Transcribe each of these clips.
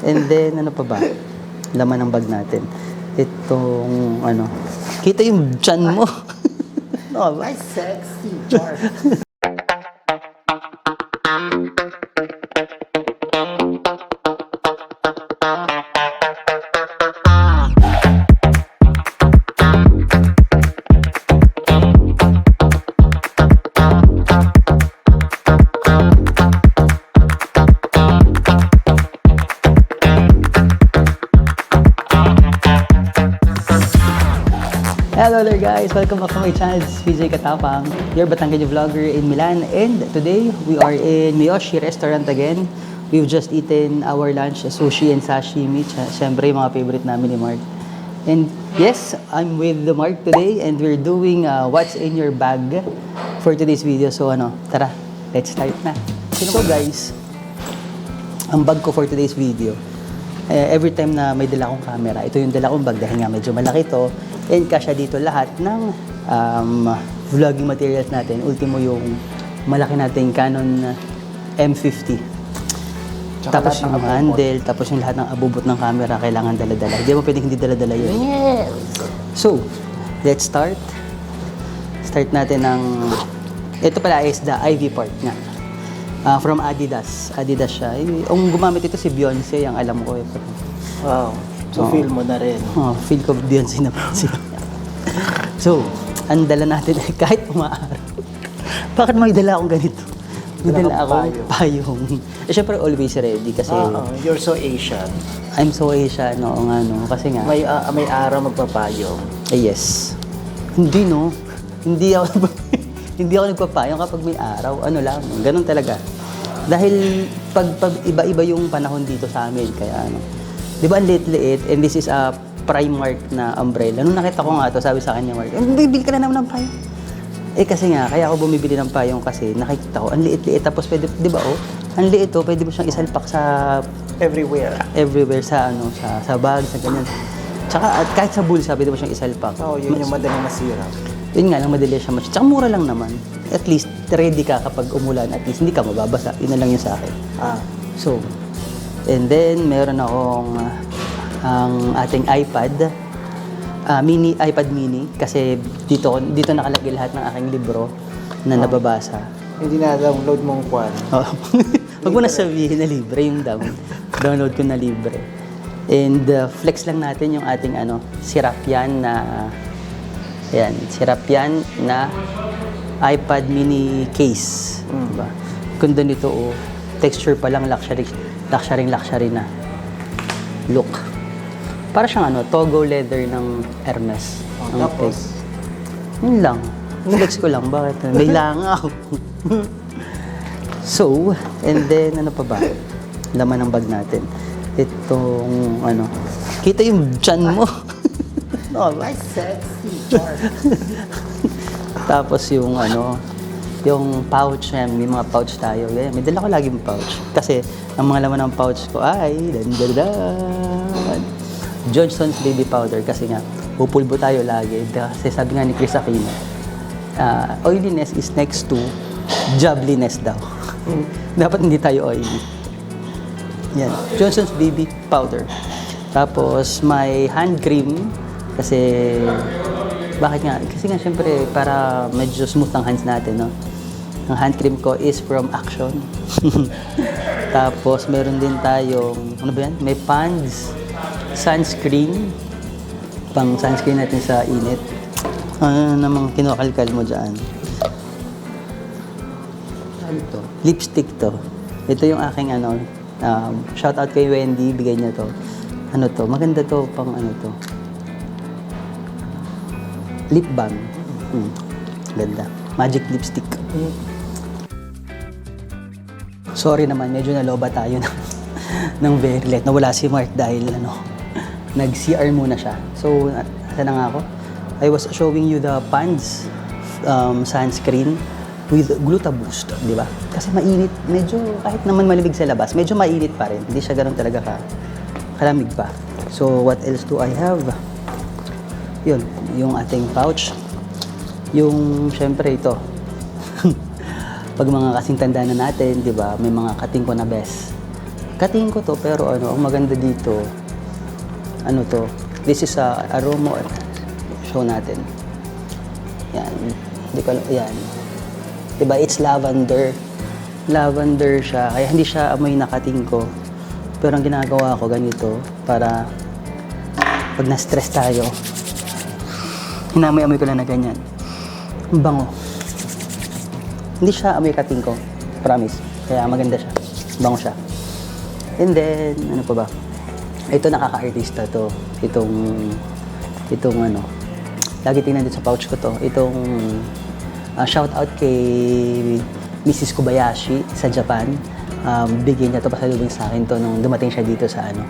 And then, ano pa ba? Laman ng bag natin. Itong, ano, kita yung chan mo. ano ba? Ay, sexy, Char. Hello there guys! Welcome back to my channel. This is PJ Katapang, your Batangas vlogger in Milan. And today, we are in Miyoshi Restaurant again. We've just eaten our lunch, sushi and sashimi. Ch- Siyempre, yung mga favorite namin ni Mark. And yes, I'm with the Mark today and we're doing uh, what's in your bag for today's video. So ano, tara, let's start na. So guys, ang bag ko for today's video, eh, every time na may dala akong camera, ito yung dala kong bag dahil nga medyo malaki to. And kasya dito lahat ng um, vlogging materials natin. Ultimo yung malaki nating Canon M50. Tsaka tapos yung abubot. handle, tapos yung lahat ng abubot ng camera, kailangan dala-dala. Hindi mo pwedeng hindi dala-dala yun. yes! So, let's start. Start natin ng... Ito pala is the IV part nga. Ah, from Adidas. Adidas siya. Eh, Ang gumamit ito si Beyonce, ang alam ko. Eh. Wow. So, Oo. feel mo na rin. Oh, feel ko Beyonce na siya. so, ang dala natin ay kahit umaaraw. Bakit may dala akong ganito? May Dala dala akong payong. Eh, syempre always ready kasi Oo, you're so Asian. I'm so Asian, oo nga no. Kasi nga, May, ah, may araw magpapayong. Eh, yes. Hindi, no? Hindi ako, hindi ako nagpapayong kapag may araw. Ano lang, ganun talaga. Dahil pag, pag iba-iba yung panahon dito sa amin, kaya ano. Di ba ang liit-liit, and this is a Primark na umbrella. Nung nakita ko nga to, sabi sa kanya, Mark, "Eh, bibili ka na naman ng payong. Eh kasi nga, kaya ako bumibili ng payong kasi nakikita ko, ang liit-liit. Tapos pwede, di ba oh, ang liit oh, pwede mo siyang isalpak sa Everywhere. everywhere sa ano, sa, sa bag, sa ganyan. Tsaka at kahit sa bulsa, pwede mo siyang isalpak. Oo, yun yung madaling masira. Yun nga lang, madali siya mas. Tsaka mura lang naman. At least, ready ka kapag umulan. At least, hindi ka mababasa. Yun na lang yung sa akin. Ah, So, and then, meron akong ah, ang ating iPad. ah, mini, iPad mini. Kasi dito, dito nakalagay lahat ng aking libro na nababasa. hindi na download mong kwan. Oh. Huwag mo na sabihin na libre yung down. Download ko na libre. And uh, flex lang natin yung ating ano, sirap yan na Ayan, sirap yan na iPad mini case. Diba? Ganda nito, oh. Texture pa lang, luxury, luxury, luxury na. Look. Para siyang ano, Togo leather ng Hermes. Oh, Ang tapos? text. Yun lang. Flex ko lang. Bakit? May langaw. so, and then, ano pa ba? Laman ng bag natin. Itong, ano, kita yung chan mo. sexy, Char. Tapos yung ano, yung pouch yan, may mga pouch tayo. Ganyan, may dala ko lagi yung pouch. Kasi ang mga laman ng pouch ko ay dandadan. Johnson's Baby Powder kasi nga, pupulbo tayo lagi. Kasi sabi nga ni Chris Aquino, ah, oiliness is next to jobliness daw. Dapat hindi tayo oily. Yan. Johnson's Baby Powder. Tapos, may hand cream. Kasi, bakit nga? Kasi nga, syempre, para medyo smooth ang hands natin, no? Ang hand cream ko is from Action. Tapos, meron din tayong, ano ba yan? May pans, sunscreen. Pang sunscreen natin sa init. Ano namang kinukalkal mo dyan? Ano to? Lipstick to. Ito yung aking ano, um, shout out kay Wendy, bigay niya to. Ano to? Maganda to pang ano to. Lip balm. Hmm. Ganda. Magic lipstick. Sorry naman, medyo naloba tayo ng, ng very late. Nawala si Mark dahil ano, nag-CR muna siya. So, nasa na nga ako? I was showing you the Pans um, sunscreen with Glutaboost, di ba? Kasi mainit, medyo kahit naman malamig sa labas, medyo mainit pa rin. Hindi siya ganun talaga ka, kalamig pa. So, what else do I have? Yun, yung ating pouch. Yung, syempre, ito. Pag mga kasing tanda na natin, di ba, may mga kating ko na best. Katingin ko to, pero ano, ang maganda dito, ano to, this is a aroma, show natin. Yan, hindi ko alam, yan. Diba, it's lavender. Lavender siya, kaya hindi siya amoy nakating ko. Pero ang ginagawa ko ganito, para pag na-stress tayo, hinamoy-amoy ko lang na ganyan. Ang bango. Hindi siya amoy kating ko. Promise. Kaya maganda siya. Bango siya. And then, ano pa ba? Ito nakaka-artista to. Itong, itong ano, lagi tingnan dito sa pouch ko to. Itong ah, shout out kay Mrs. Kobayashi sa Japan. Um, bigyan niya to pasalubong sa akin to nung dumating siya dito sa ano,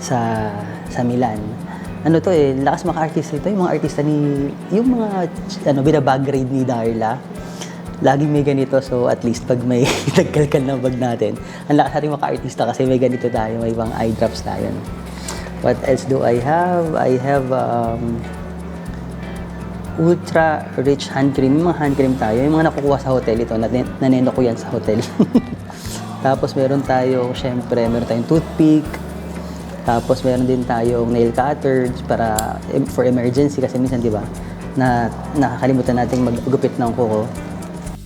sa sa Milan. Ano to eh, lakas mga artista ito, yung mga artista ni, yung mga, ano, binabag grade ni Darla. Laging may ganito, so at least pag may nagkalkal na bag natin, ang lakas natin maka-artista kasi may ganito tayo, may ibang eye drops tayo. No? What else do I have? I have um, ultra rich hand cream. Yung mga hand cream tayo, yung mga nakukuha sa hotel ito, nanen- naneno ko yan sa hotel. Tapos meron tayo, syempre, meron tayong toothpick. Tapos meron din tayong nail cutters para for emergency kasi minsan, di ba, na nakakalimutan nating maggupit ng kuko.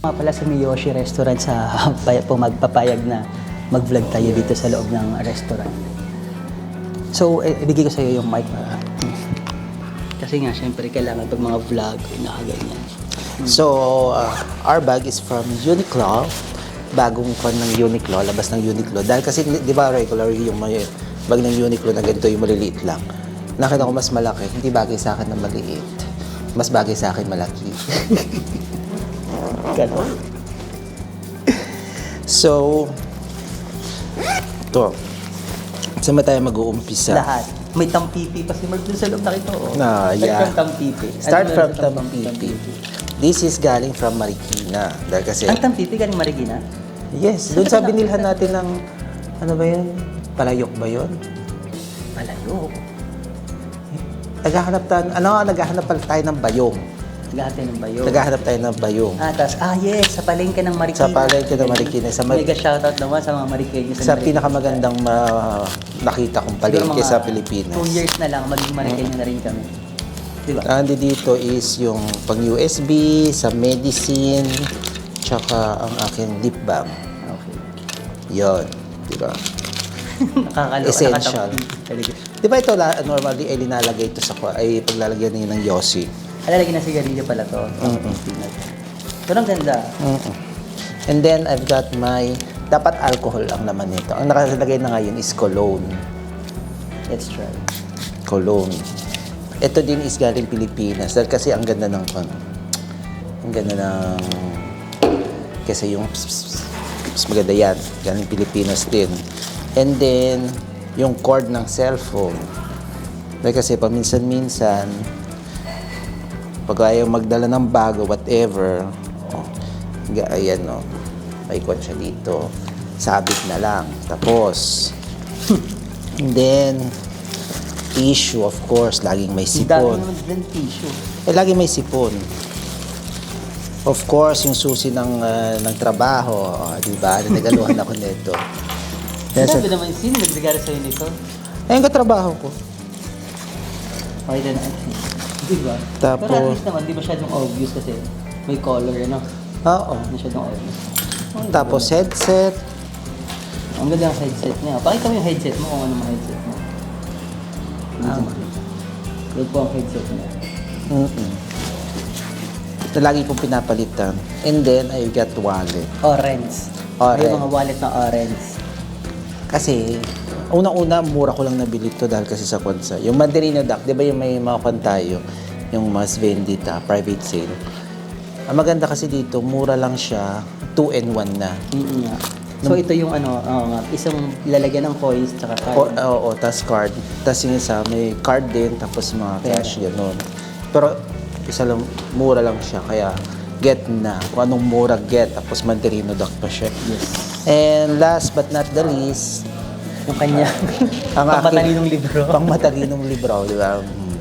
Mga pala sa Miyoshi Restaurant sa pay- po magpapayag na mag-vlog tayo dito sa loob ng restaurant. So, eh, ibigay ko sa iyo yung mic para... Kasi nga, syempre, kailangan pag mga vlog, nakaganyan. So, uh, our bag is from Uniqlo. Bagong kon ng Uniqlo, labas ng Uniqlo. Dahil kasi, di ba, regular yung may bag ng Uniqlo na ganito, yung maliliit lang. Nakita ko mas malaki. Hindi bagay sa akin na maliit. Mas bagay sa akin malaki. Ganon. So, to. Saan ba tayo mag-uumpisa? Lahat. May tampipi pa si Mark dun sa loob nakita ko. Ah, Start yeah. from tampipi. Start Ano from Tampipi. This is galing from Marikina. Dahil kasi, Ang tampipi galing Marikina? yes, doon sa binilhan natin ng, ano ba yun? Palayok ba yun? Malayo. Naghahanap tayo, ano, naghahanap pala tayo ng bayong. Naghahatay ng bayo. Naghahanap tayo ng bayong. Ah, tas, ah yes, sa palengke ng Marikina. Sa palengke ng Marikina, sa Mar- Mega shoutout naman sa mga Marikina. Sa pinakamagandang ma- nakita kong palengke sa Pilipinas. Two years na lang, maging Marikina na rin kami. Di ba? Andi dito is yung pang USB, sa medicine, tsaka ang aking lip balm. Okay. Yon, di ba? Nakakaloka. Essential. Di ba ito la- normally ay linalagay ito sa kwa- ay paglalagyan niyo ng yosi. Alalagyan na sigarilyo pala to. Peanut. Pero ang ganda. Mm-mm. And then I've got my dapat alcohol ang naman nito. Ang nakalagay na ngayon is cologne. Let's try. Cologne. Ito din is galing Pilipinas. Dahil kasi ang ganda ng ano, ang ganda ng kasi yung pss, maganda yan. Galing Pilipinas din. And then, yung cord ng cellphone. Dahil kasi paminsan-minsan, pag ayaw magdala ng bago, whatever, oh, ayan o, oh, may kwan siya dito. Sabit na lang. Tapos, and then, tissue, of course, laging may sipon. Eh, lagi may sipon. Of course, yung susi ng, ah, ng trabaho, oh, di ba? Nagaluhan ako nito. Sa- Sabi naman, sino nagregalo sa'yo nito? Ayun katrabaho ko. Na na. Di ba? Tapos- Pero at least naman, di masyadong obvious kasi may color, ano? Oo. Masyadong obvious. Ang Tapos headset. ganda. Ang ganda ng headset niya. Pakita mo yung headset mo kung ano mga headset mo. Ah, Look po ang headset niya. Mm-mm. Na lagi kong pinapalitan. And then, I got wallet. Orange. Orange. May mga wallet na orange. Kasi, unang-una, mura ko lang nabili to dahil kasi sa kwansa. Yung Mandarina Duck, di ba yung may mga kwan tayo? Yung mas vendita, private sale. Ang maganda kasi dito, mura lang siya, 2 and 1 na. Mm nga. So ito yung ano, oo nga, isang lalagyan ng coins tsaka card. O, oo, tas card. Tas yung isa, may card din, tapos mga Pera. cash, gano'n. Pero, isa lang, mura lang siya, kaya get na. Kung anong mura, get. Tapos Mandarino Duck pa siya. Yes. And last but not the least, Yung kanya. Ang Ang aking- matalinong libro. pang matalinong libro, di ba? Hmm.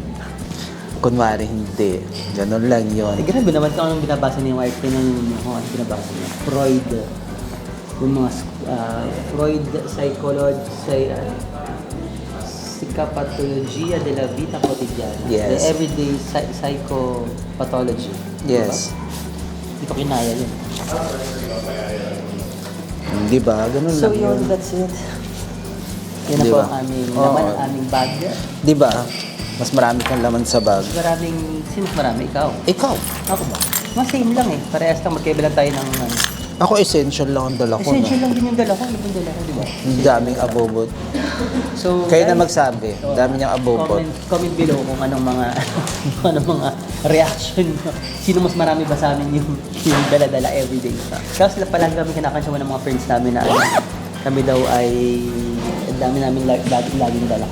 Kunwari, hindi. Ganun lang yon. Eh, grabe naman kung anong binabasa niya yung art ng kung ano binabasa niya. Freud. yung mga uh, Freud, psychology, psy, uh, psychopathologia de la vida cotidiana. Yes. The everyday psy- psychopathology. Yes. Hindi ko kinaya yun. Di ba? Ganun So lang yun, yun. that's it. Yan na Di po ba? ang aming Oo. laman, ang aming bag. Di ba? Mas marami kang laman sa bag. Maraming, sino mas marami? Ikaw? Ikaw. Ako ba? Mas same lang eh. Parehas lang magkaiba lang tayo ng ano. Ako essential lang ang dala ko. Essential No? lang din yung dala ko. Yung dala ko, di ba? Ang daming abobot. So, Kayo na magsabi. Ang dami niyang abobot. Comment, comment below kung anong mga kung anong mga reaction nyo. Sino mas marami ba sa amin yung, yung dala-dala everyday. Tapos palagi kami kinakansyawan ng mga friends namin na ano, kami daw ay ang dami namin lag- laging laging dala.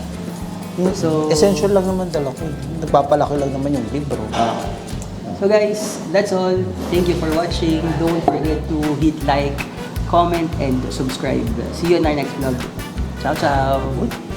So, Essential lang naman dala ko. Nagpapalaki lang naman yung libro. Ah. So guys, that's all. Thank you for watching. Don't forget to hit like, comment, and subscribe. See you in our next vlog. Ciao, ciao!